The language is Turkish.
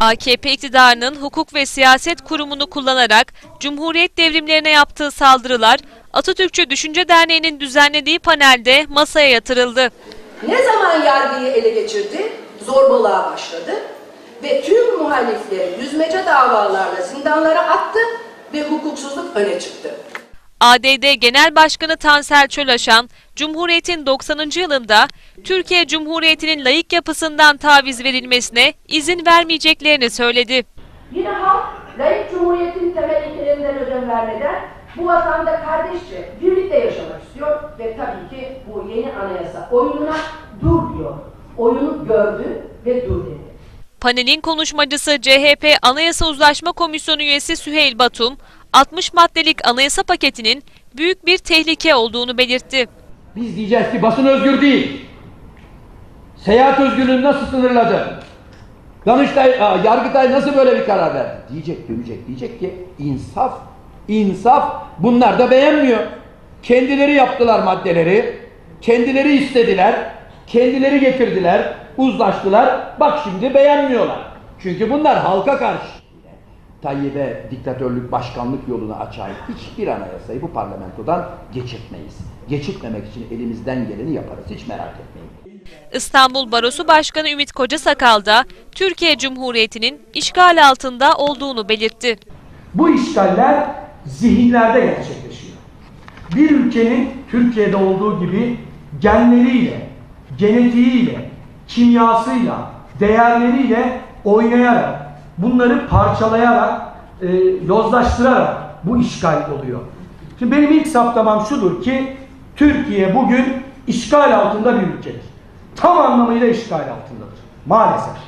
AKP iktidarının hukuk ve siyaset kurumunu kullanarak Cumhuriyet devrimlerine yaptığı saldırılar Atatürkçü Düşünce Derneği'nin düzenlediği panelde masaya yatırıldı. Ne zaman yargıyı ele geçirdi? Zorbalığa başladı. Ve tüm muhalifleri yüzmece davalarla zindanlara attı ve hukuksuzluk öne çıktı. ADD Genel Başkanı Tansel Çölaşan, Cumhuriyet'in 90. yılında Türkiye Cumhuriyeti'nin layık yapısından taviz verilmesine izin vermeyeceklerini söyledi. Yine halk, layık cumhuriyetin temel ilkelerinden ödün vermeden bu vatanda kardeşçe birlikte yaşamak istiyor ve tabii ki bu yeni anayasa oyununa dur diyor. Oyunu gördü ve dur dedi. Panelin konuşmacısı CHP Anayasa Uzlaşma Komisyonu üyesi Süheyl Batum, 60 maddelik anayasa paketinin büyük bir tehlike olduğunu belirtti. Biz diyeceğiz ki basın özgür değil. Seyahat özgürlüğünü nasıl sınırladı? Danıştay, Yargıtay nasıl böyle bir karar verdi? Diyecek, diyecek, diyecek ki insaf, insaf bunlar da beğenmiyor. Kendileri yaptılar maddeleri, kendileri istediler, kendileri getirdiler, uzlaştılar. Bak şimdi beğenmiyorlar. Çünkü bunlar halka karşı. Tayyip'e diktatörlük, başkanlık yolunu açan hiçbir anayasayı bu parlamentodan geçirtmeyiz. Geçirtmemek için elimizden geleni yaparız. Hiç merak etmeyin. İstanbul Barosu Başkanı Ümit Kocasakal da Türkiye Cumhuriyeti'nin işgal altında olduğunu belirtti. Bu işgaller zihinlerde gerçekleşiyor. Bir ülkenin Türkiye'de olduğu gibi genleriyle, genetiğiyle, kimyasıyla, değerleriyle oynayarak, bunları parçalayarak, e, yozlaştırarak bu işgal oluyor. Şimdi benim ilk saptamam şudur ki Türkiye bugün işgal altında bir ülkedir. Tam anlamıyla işgal altındadır. Maalesef.